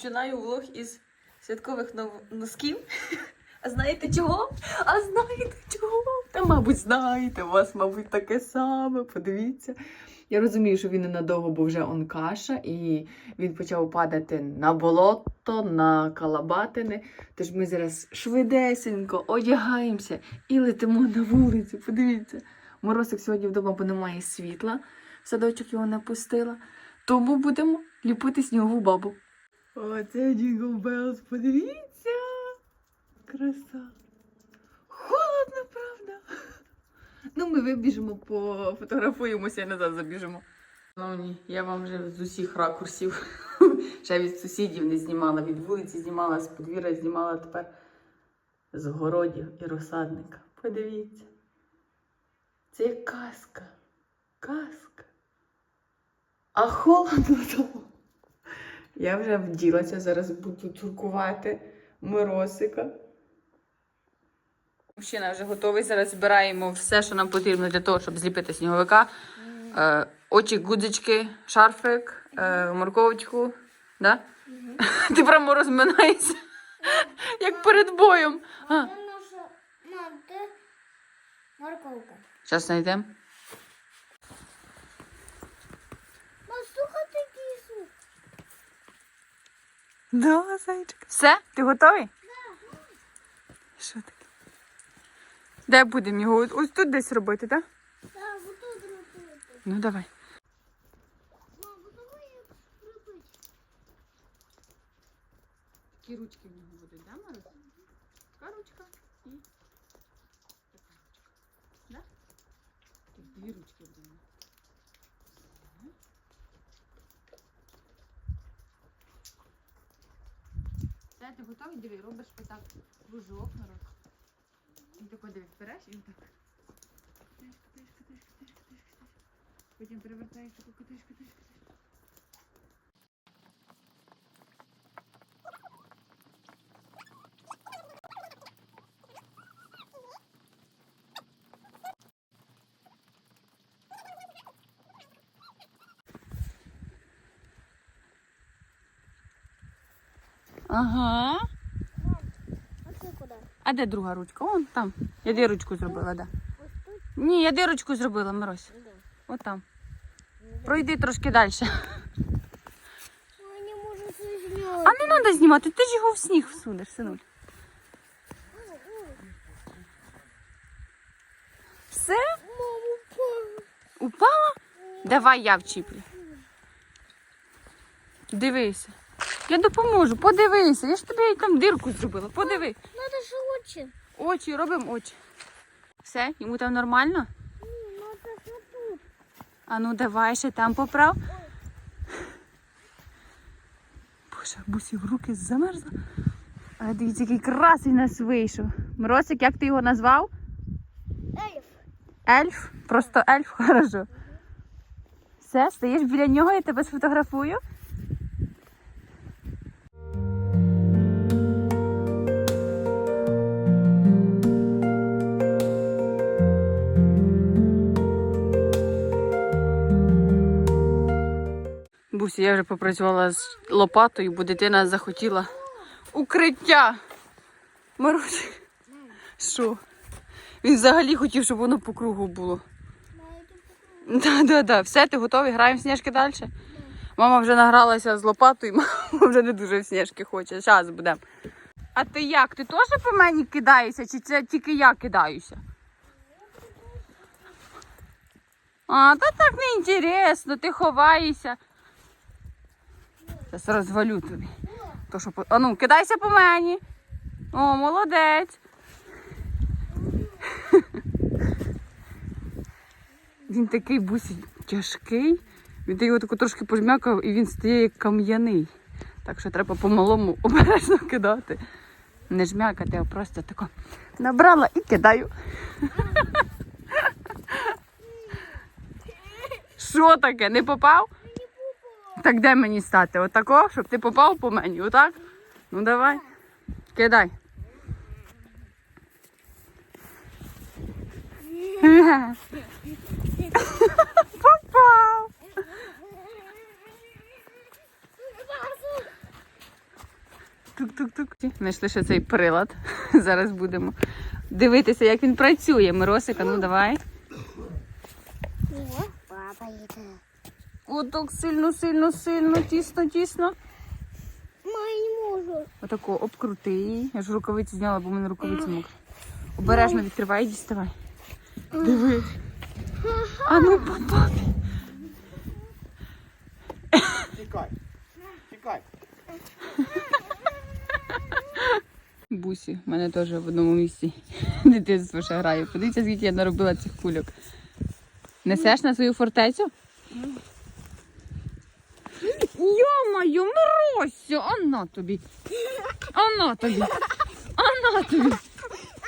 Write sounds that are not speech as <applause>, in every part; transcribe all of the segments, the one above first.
Починаю влог із святкових носків. А знаєте чого? А знаєте чого? Та, мабуть, знаєте, у вас, мабуть, таке саме. Подивіться. Я розумію, що він ненадовго, бо вже он каша, і він почав падати на болото, на калабатини. Тож ми зараз швидесенько одягаємося і летимо на вулицю. Подивіться. Морозик сьогодні вдома, бо немає світла. Садочок його не пустила. Тому будемо ліпити снігову бабу. Оце Джингл Белс, подивіться. Краса. Холодно, правда? Ну, ми вибіжимо, пофотографуємося і назад забіжимо. Шановні, я вам вже з усіх ракурсів, <laughs> ще від сусідів не знімала, від вулиці знімала, з подвір'я знімала тепер з городів і розсадника. Подивіться. Це як казка. Казка. А холодно. Я вже вділася, зараз буду туркувати Миросика. Мужчина вже готовий. Зараз збираємо все, що нам потрібно для того, щоб зліпити сніговика. Е, очі, гудзички, шарфик, е, морковочку. Да? Ти прямо розминаєшся, як перед боєм. А, Це наша мам, де морковка. Зараз знайдемо. Мам, слухай такий звук. Да, зайчик. Все? Ти готовий? Що таке? Де будемо його? Ось тут десь робити, так? Так, отут робити. Ну давай. Мам, давай їх робити. Такі ручки в нього будуть, да, Марус? Така ручка і така ручка. Да? Так, дві ручки Все, ти готовий? Диви, робиш отак кружок, народ. І тако диви, береш і так. Тишка, тишка, тишка, тишка, тишка, тишка. Потім перевертаєш, таку тишка, катаєш, Ага. А де друга ручка? Вон там. Я дирочку зробила, да. Ні, я дирочку зробила, Мирось. От там. Пройди трошки далі. А не треба знімати, ти ж його в сніг всунеш, синуль. Все? Упала? Давай я вчіплю. Дивися. Я допоможу, подивися. Я ж тобі там дирку зробила. Подиви. Надо ж очі. Очі, робимо очі. Все, йому там нормально? Ні, надо ж тут. А ну давай ще там поправ. Боже, бусі в руки замерзла. А дивіться, який красий нас вийшов. Миросик, як ти його назвав? Ельф. Ельф? Просто ельф, <laughs> хорошо. Все, стоїш біля нього, я тебе сфотографую. Бусі, я вже попрацювала з лопатою, бо дитина захотіла укриття. Морозик. Що? Він взагалі хотів, щоб воно по кругу було. Да, да, да. Все, ти готовий? Граємо в сніжки далі? Мама вже награлася з лопатою, <laughs> мама вже не дуже в сніжки хоче. Зараз будемо. А ти як? Ти теж по мені кидаєшся, чи це тільки я кидаюся? А, та так не інтересно, ти ховаєшся. Зараз розвалю тобі. То, що. А ну, кидайся по мені. О, молодець. <laughs> Він такий бусі тяжкий. Він його тако трошки пожмякав і він стає як кам'яний. Так що треба по-малому <laughs> обережно кидати. Не жмякати, а просто тако набрала і кидаю. <laughs> Що таке? Не попав? Так де мені стати? Отако, щоб ти попав по мені, отак? Ну давай. Кидай. Попав. Тук-тук-тук. Знайшли ще цей прилад. Зараз будемо дивитися, як він працює. Миросика, ну давай. Папа это. Отак сильно, сильно, сильно, тісно, тісно. Май не можу. Отако обкрути її. Я ж рукавиці зняла, бо в мене рукавиці мокрі. Обережно відкривай і діставай. Диви. А ну попав. Тікай. Тікай. Бусі, в мене теж в одному місці <laughs> дитинство ще грає. Подивіться, скільки я наробила цих кульок. Несеш на свою фортецю? Йо-моє, Миросю, а на тобі. А тобі. А тобі.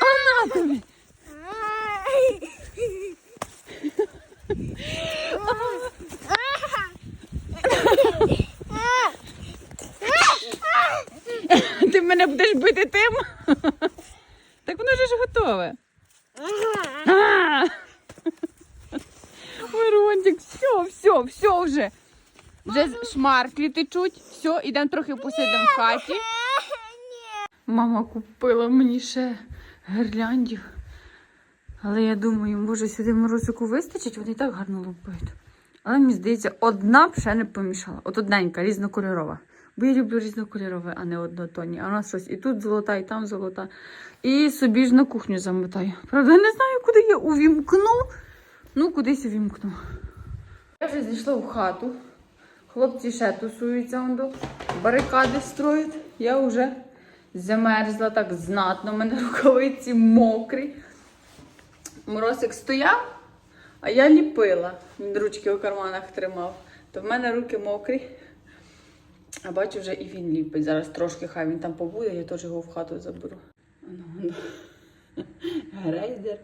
А тобі. Ти мене будеш бити тим? Так воно ж готове. Мирончик, все, все, все вже. Вже шмарклі течуть. Все, ідемо трохи посидимо в хаті. Мама купила мені ще гирляндів. Але я думаю, може сюди морозику вистачить, вони так гарно лупають. Але мені здається, одна б ще не помішала. От одненька, різнокольорова. Бо я люблю різнокольорове, а не однотонні. А у нас щось і тут золота, і там золота. І собі ж на кухню замотаю. Правда, не знаю, куди я увімкну. Ну, кудись увімкну. Я вже зійшла в хату. Хлопці ще тусуються он до барикади строять. Я вже замерзла так знатно. У мене <laughs> рукавиці мокрі. Моросик стояв, а я ліпила. Він ручки у карманах тримав. То в мене руки мокрі. А бачу, вже і він ліпить. Зараз трошки хай він там побуде, я теж його в хату заберу. <laughs> Грейдер.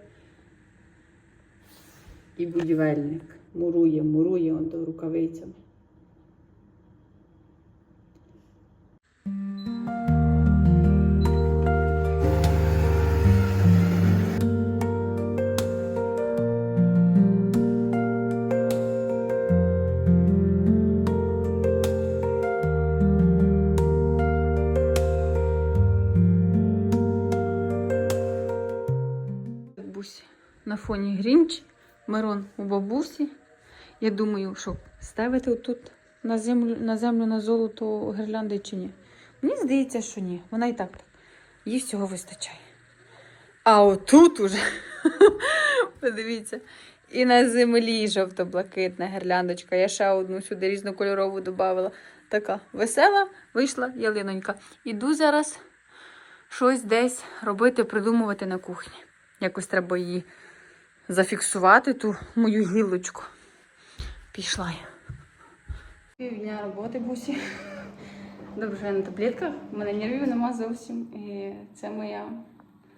І будівельник. Мурує, мурує он до рукавицями. На фоні Грінч, Мирон у бабусі. Я думаю, що ставити тут на землю на землю на золото гірлянди чи ні. Мені здається, що ні. Вона і так. Їй всього вистачає. А отут уже, <laughs> подивіться, і на землі жовто-блакитна гірляндочка. Я ще одну сюди різнокольорову додавала. Така весела вийшла ялинонька. Іду зараз щось десь робити, придумувати на кухні. Якось треба її зафіксувати, ту мою гілочку. Пішла я. Півдня роботи бусі. Добре, що я на таблетках. У мене нервів нема зовсім. І це моя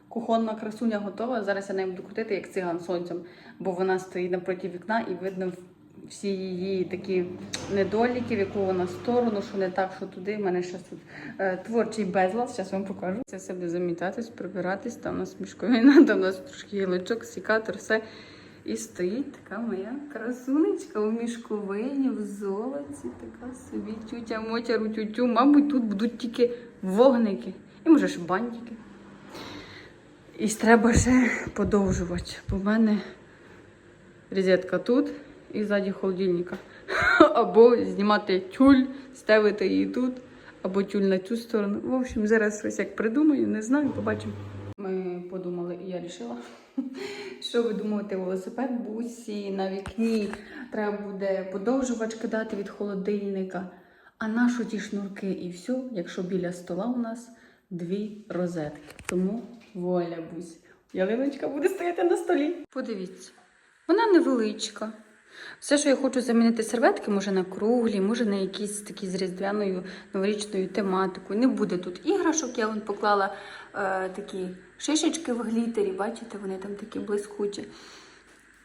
кухонна красуня готова. Зараз я нею буду крутити, як циган сонцем, бо вона стоїть напроти вікна і видно всі її такі недоліки, в яку вона сторону, що не так, що туди. У мене зараз тут е, творчий безлад, зараз вам покажу. Це все буде замітатись, прибиратись. Там у нас мішковина, <laughs> там у нас трошки гілочок, сікатор, все. І стоїть така моя красунечка у мішковині, в золоті, така собі тютя, мотя, тютю. Мабуть, тут будуть тільки вогники. І може ж бантики. І треба ще подовжувати, бо в мене розетка тут і ззаді холодильника. <laughs> Або знімати тюль, ставити її тут, або тюль на цю сторону. В общем, зараз щось як придумаю, не знаю, побачимо. Ми подумали, і я вирішила, <laughs> що ви думаєте, велосипед бусі на вікні треба буде подовжувач кидати від холодильника. А нашу ті шнурки і все, якщо біля стола у нас дві розетки. Тому воля бусь. Ялиночка буде стояти на столі. Подивіться, вона невеличка. Все, що я хочу замінити серветки, може на круглі, може на якісь такі з різдвяною новорічною тематикою. Не буде тут іграшок. Я вон поклала е, такі шишечки в глітері, бачите, вони там такі блискучі.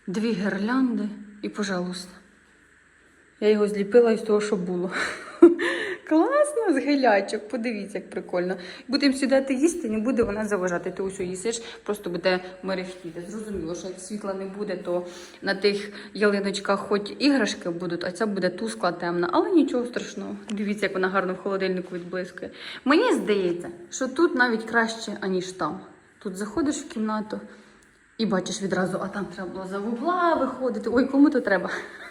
Дві гірлянди і, пожалуйста. Я його зліпила із того, що було. Класно, з гелячок. Подивіться, як прикольно. Будемо сідати їсти, не буде вона заважати. Ти ось їсиш, просто буде мерехтіти. Зрозуміло, що як світла не буде, то на тих ялиночках хоч іграшки будуть, а ця буде тускла, темна. Але нічого страшного. Дивіться, як вона гарно в холодильнику відблискує. Мені здається, що тут навіть краще, аніж там. Тут заходиш в кімнату і бачиш відразу, а там треба було за вугла виходити. Ой, кому то треба.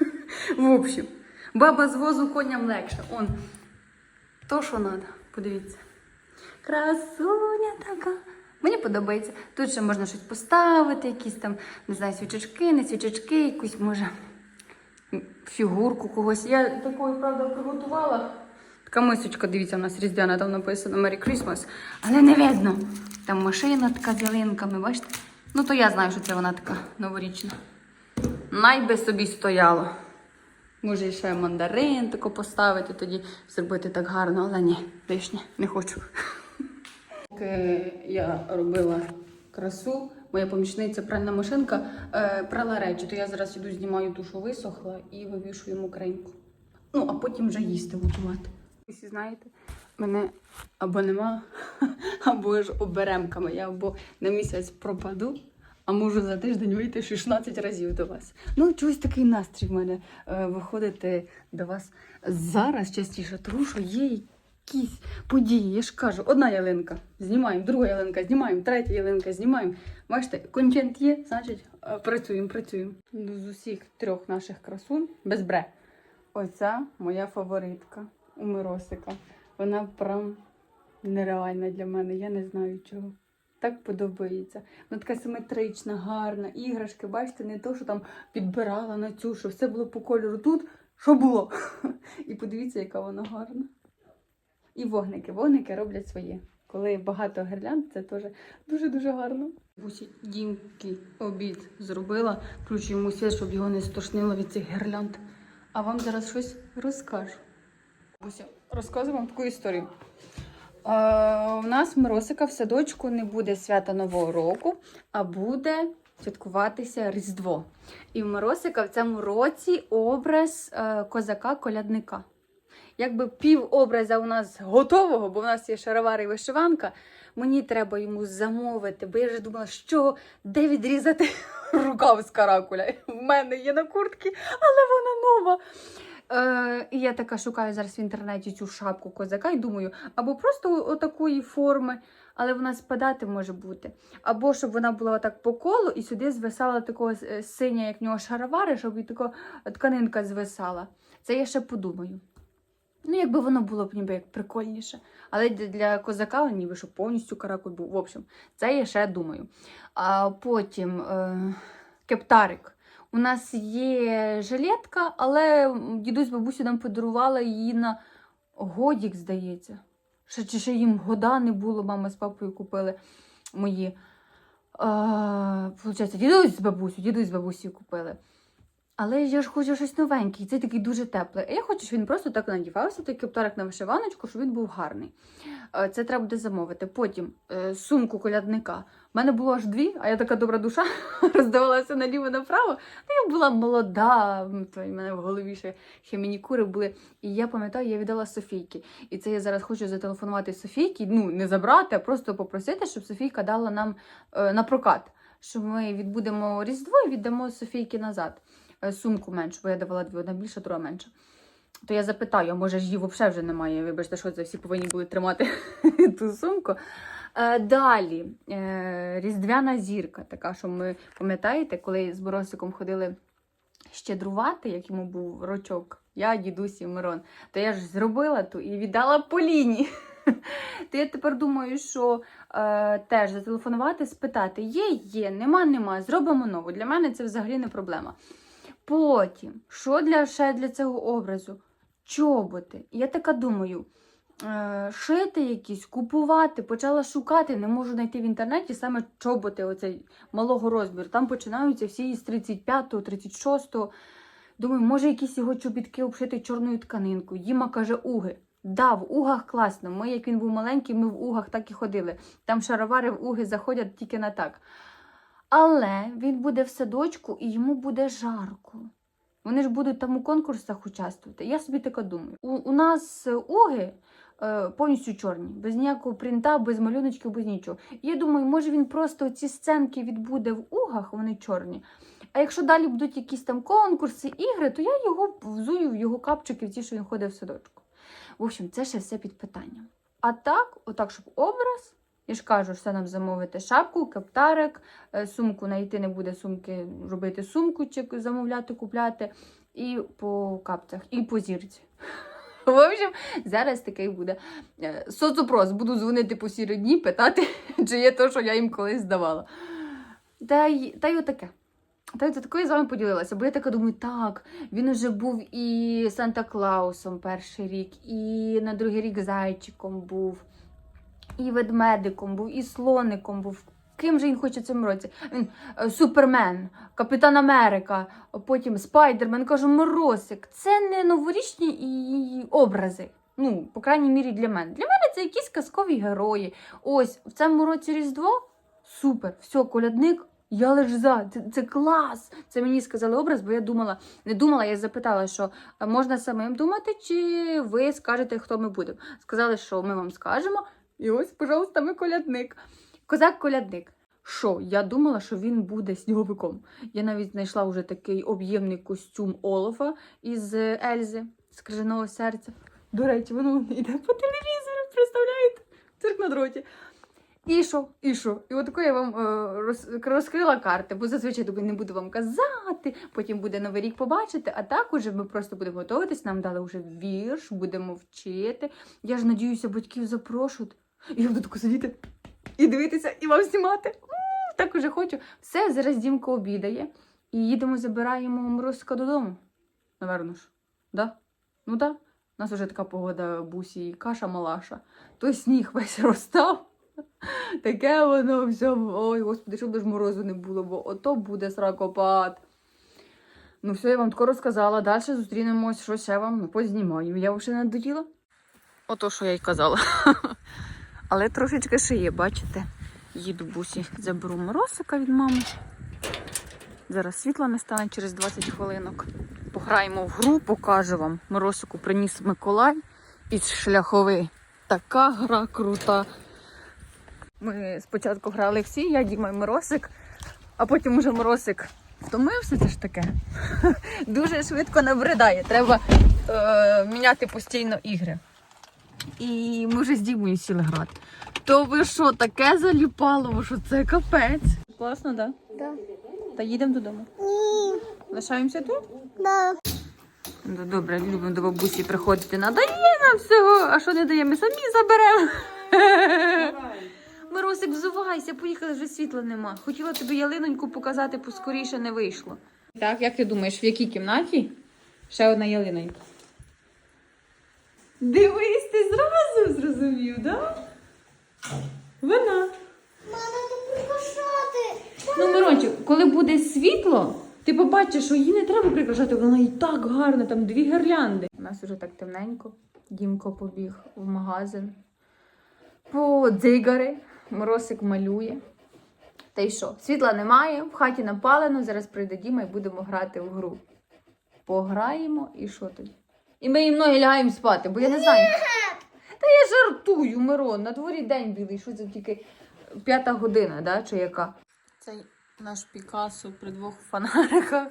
<laughs> В общем, баба з возу коням легше. Он то, що треба. Подивіться. Красуня така. Мені подобається. Тут ще можна щось поставити, якісь там, не знаю, свічечки, не свічечки, якусь може фігурку когось. Я такою, правда, приготувала. Така мисочка, дивіться, у нас різдвяна, там написано Merry Christmas, але не видно. Там машина така з ялинками, бачите? Ну, то я знаю, що це вона така новорічна. Най би собі стояла. Може, ще мандарин тако поставити, тоді зробити так гарно, але ні, лишнє, не хочу. Поки я робила красу, моя помічниця пральна машинка е, прала речі, то я зараз іду знімаю ту, висохла, і вивішую мокреньку. Ну, а потім вже їсти готувати. Ви всі знаєте, мене або нема, <laughs> або ж оберемками. Я або на місяць пропаду, а можу за тиждень вийти 16 разів до вас. Ну, чогось такий настрій в мене е, виходити до вас зараз частіше, тому що є якісь події. Я ж кажу, одна ялинка знімаємо, друга ялинка знімаємо, третя ялинка знімаємо. Бачите, контент є, значить, е, працюємо, працюємо. Ну, з усіх трьох наших красунь без бре. Оця моя фаворитка у Миросика. Вона прям нереальна для мене. Я не знаю чого. Так подобається. Вона така симетрична, гарна. Іграшки, бачите, не то, що там підбирала на цю, що все було по кольору тут, що було. <laughs> І подивіться, яка вона гарна. І вогники. Вогники роблять своє. Коли багато гірлянд, це теж дуже-дуже гарно. Бусі дімки обід зробила, включу йому світ, щоб його не стошнило від цих гірлянд. А вам зараз щось розкажу. Буся, розказую вам таку історію. Е, у нас Миросика в садочку не буде свята Нового року, а буде святкуватися Різдво. І в Миросика в цьому році образ е, козака-колядника. Якби пів образа у нас готового, бо в нас є шаровар і вишиванка, мені треба йому замовити, бо я вже думала, що де відрізати <laughs> рукав з каракуля. В мене є на куртці, але вона нова. Е, і я така шукаю зараз в інтернеті цю шапку козака і думаю, або просто отакої форми, але вона спадати може бути. Або щоб вона була отак по колу і сюди звисала такого е, синя, як в нього шаровари, щоб і така тканинка звисала. Це я ще подумаю. Ну, якби воно було б ніби як прикольніше. Але для- козака, ніби щоб повністю каракуль був. В общем, це я ще думаю. А потім е, кептарик. У нас є жилетка, але дідусь бабусі нам подарувала її на годік, здається. Ще, чи ще їм года не було, мама з папою купили мої. А, получається, дідусь з бабусю, дідусь з бабусі купили. Але я ж хочу щось новеньке, і це такий дуже теплий. А я хочу, щоб він просто так надівався, той кептарик на вишиваночку, щоб він був гарний. Е, Це треба буде замовити. Потім е, сумку колядника. У мене було аж дві, а я така добра душа, <laughs> роздавалася наліво направо. Ну, я була молода, то в мене в голові ще хемінікури були. І я пам'ятаю, я віддала Софійки. І це я зараз хочу зателефонувати Софійки, ну не забрати, а просто попросити, щоб Софійка дала нам е, на прокат. Що ми відбудемо Різдво і віддамо Софійки назад. Е, Сумку меншу, бо я давала дві, одна більша, друга менша. То я запитаю, а може ж її взагалі вже немає. Вибачте, що це всі повинні були тримати <laughs> ту сумку. Е, далі е, різдвяна зірка, така, що ми пам'ятаєте, коли з Боросиком ходили щедрувати, як йому був рочок, я, дідусь і Мирон, то я ж зробила ту і віддала Поліні. <laughs> То я тепер думаю, що е, теж зателефонувати, спитати: є, є, нема, нема, зробимо нову. Для мене це взагалі не проблема. Потім, що для ще для цього образу? Чоботи. Я така думаю, е, шити якісь, купувати, почала шукати, не можу знайти в інтернеті саме чоботи оцей малого розміру. Там починаються всі з 35-го, 36-го. Думаю, може якісь його чобітки обшити чорною тканинкою. Діма каже, уги. Да, в угах класно. Ми, як він був маленький, ми в угах так і ходили. Там шаровари в уги заходять тільки на так. Але він буде в садочку і йому буде жарко. Вони ж будуть там у конкурсах участвувати. Я собі таке думаю. У, у нас уги е, повністю чорні, без ніякого принта, без малюночків, без нічого. І я думаю, може він просто ці сценки відбуде в угах, вони чорні. А якщо далі будуть якісь там конкурси, ігри, то я його взую в його капчики, в ті, що він ходить в садочку. В общем, це ще все під питанням. А так, отак, щоб образ, я ж кажу, все нам замовити шапку, каптарик, е, сумку знайти не буде сумки, робити сумку чи замовляти, купляти. І по капцях, і по зірці. <laughs> В общем, зараз такий буде е, соцопрос. Буду дзвонити по сірі дні, питати, <laughs> чи є то, що я їм колись здавала. Та й, та й отаке. Та й такою з вами поділилася, бо я така думаю, так, він уже був і Санта Клаусом перший рік, і на другий рік зайчиком був, і ведмедиком був, і слоником був. Ким же він хоче цьому році? Він е, Супермен, Капітан Америка, потім Спайдермен. Кажу, Моросик. Це не новорічні образи. Ну, по крайній мірі, для мене. Для мене це якісь казкові герої. Ось в цьому році Різдво. Супер, все, колядник. Я лиш за, це, це клас. Це мені сказали образ, бо я думала, не думала, я запитала, що можна самим думати, чи ви скажете, хто ми будемо. Сказали, що ми вам скажемо. І ось, пожалуйста, ми колядник. Козак-колядник. Що? Я думала, що він буде сніговиком. Я навіть знайшла вже такий об'ємний костюм Олафа із е, Ельзи з крижаного серця. До речі, воно йде по телевізору, представляєте? Цирк на дроті. І що? І що? І отако я вам е, розкрила карти, бо зазвичай не буду вам казати, потім буде новий рік побачити, а так уже ми просто будемо готуватись, нам дали вже вірш, будемо вчити. Я ж надіюся, батьків запрошують. І я буду тако сидіти і дивитися, і вам знімати. Так уже хочу. Все, зараз Дімко обідає. І їдемо, забираємо Морозика додому. Наверно ж. Да? Ну. Да. У нас вже така погода бусі, каша малаша. Той сніг весь розстав. Таке воно все. Ой, господи, щоб ж морозу не було, бо ото буде сракопад. Ну, все, я вам тако розказала. Далі зустрінемось, що ще вам познімаю. Я вже надоїла. Ото, що я й казала. <laughs> Але трошечки ще є, бачите? Їду бусі, заберу морозика від мами. Зараз світла не стане через 20 хвилинок. Пограємо в гру, покажу вам. Морозику приніс Миколай із шляхови. Така гра крута. Ми спочатку грали всі, я Діма Моросик, а потім уже Моросик втомився, це ж таке. <laughs> Дуже швидко набридає. Треба е, міняти постійно ігри. І ми вже з Дімою сіли грати. То ви що, таке заліпало, ви що це капець. Класно, так? Да. Та їдемо додому. Ні. Лишаємося тут? Да. Ну, добре, любимо до бабусі приходити. Надає нам всього, а що не дає, ми самі заберемо. Миросик, взувайся, поїхали, вже світла нема. Хотіла тобі ялиноньку показати, поскоріше не вийшло. Так, як ти думаєш, в якій кімнаті? Ще одна ялинонька. Дивись, ти зразу зрозумів, да? Вона. Мама, не приглашати. Ну, Мирончик, коли буде світло, ти побачиш, що її не треба прикрашати, вона і так гарна, там дві гірлянди. У нас вже так темненько. Дімко побіг в магазин. По дзигари. Моросик малює. Та й що? Світла немає, в хаті напалено, зараз прийде Діма і будемо грати в гру. Пограємо і що тоді? І ми їм ноги лягаємо спати, бо я не знаю. Та я жартую, Мирон, на дворі день білий, що це тільки п'ята година, да, чи яка? Цей наш Пікассо при двох фонариках.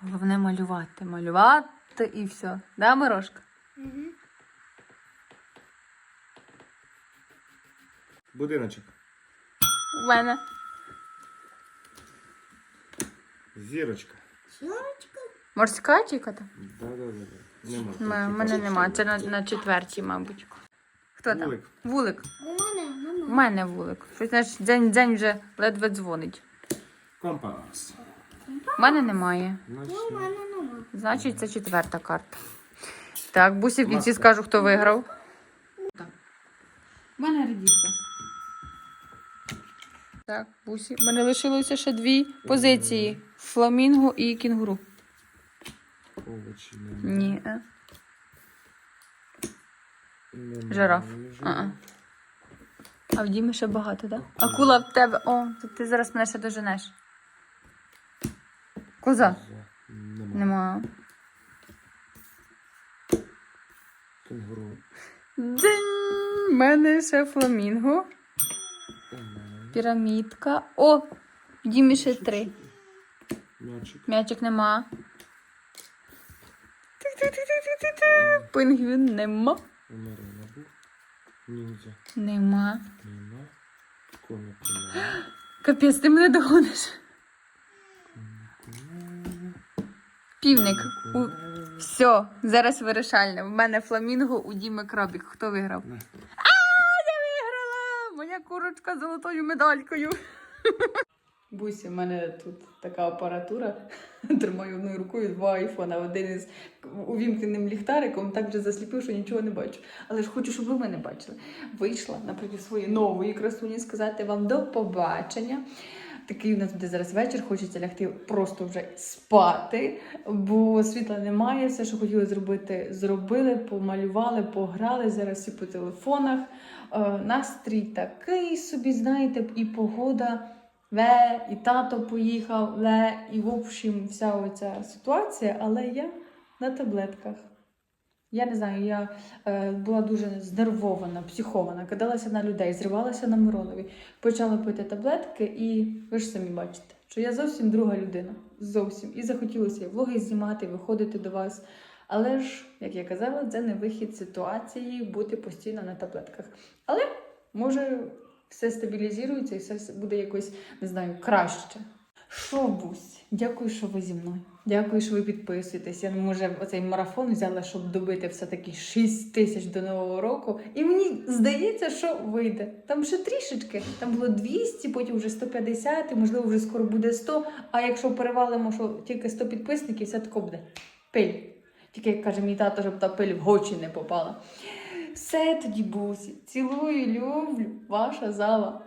Головне малювати, малювати і все. Да, Мирошка? Будиночок. У мене. Зірочка. Морська чи яка? Да, да, да, да. Нема. У мене- нема. Це на, на четвертій, мабуть. Хто там? Вулик. Вулик. У мене, У мама. мене вулик. Щось знаєш, день, день вже ледве дзвонить. Компас. У мене немає. Значить, У мене нема. Значить, це четверта карта. Так, бусі в кінці Маска. скажу, хто виграв. Так. У мене редіска. Так, бусі. У мене лишилося ще дві позиції: фламінго і кінгуру. Овочі нема. Ні. е. Нема. Жираф. А-а. А в Дімі ще багато, так? Да? Акула в тебе. О, то ти зараз мене ще доженеш. Коза. Нема. Нема. Нема. Кенгуру. Дзинь! У мене ще фламінго. Пірамідка. О! В Дімі ще три. М'ячик. М'ячик нема. Пингвін нема. Ніндзя. Нема. Нема. Коник нема. Капець, ти мене догониш. Півник. У... Все, зараз вирішальне. В мене фламінго, у Діми крабік. Хто виграв? На. Я виграла! Моя курочка з золотою медалькою. Бусі, в мене тут така апаратура. <laughs> Тримаю одною рукою два айфона. Один із увімкненим ліхтариком так вже засліпив, що нічого не бачу. Але ж хочу, щоб ви мене бачили. Вийшла напроти своєї нової красуні сказати вам до побачення. Такий у нас буде зараз вечір, хочеться лягти просто вже спати, бо світла немає. Все, що хотіли зробити, зробили, помалювали, пограли. Зараз всі по телефонах. Е, настрій такий собі, знаєте, і погода. Ве, і тато поїхав, ле, і в общем, вся оця ситуація, але я на таблетках. Я не знаю, я е, була дуже знервована, психована, кидалася на людей, зривалася на Миронові, почала пити таблетки, і ви ж самі бачите, що я зовсім друга людина. Зовсім. І захотілося і влоги знімати, виходити до вас. Але ж, як я казала, це не вихід ситуації бути постійно на таблетках. Але може все стабілізується і все буде якось, не знаю, краще. Що, Бусь, дякую, що ви зі мною. Дякую, що ви підписуєтесь. Я може оцей марафон взяла, щоб добити все-таки 6 тисяч до нового року. І мені здається, що вийде. Там ще трішечки. Там було 200, потім вже 150, і можливо вже скоро буде 100. А якщо перевалимо, що тільки 100 підписників, все тако буде. Пиль. Тільки як каже мій тато, щоб та пиль в очі не попала. Все тоді, бусі. Цілую, люблю, ваша зала.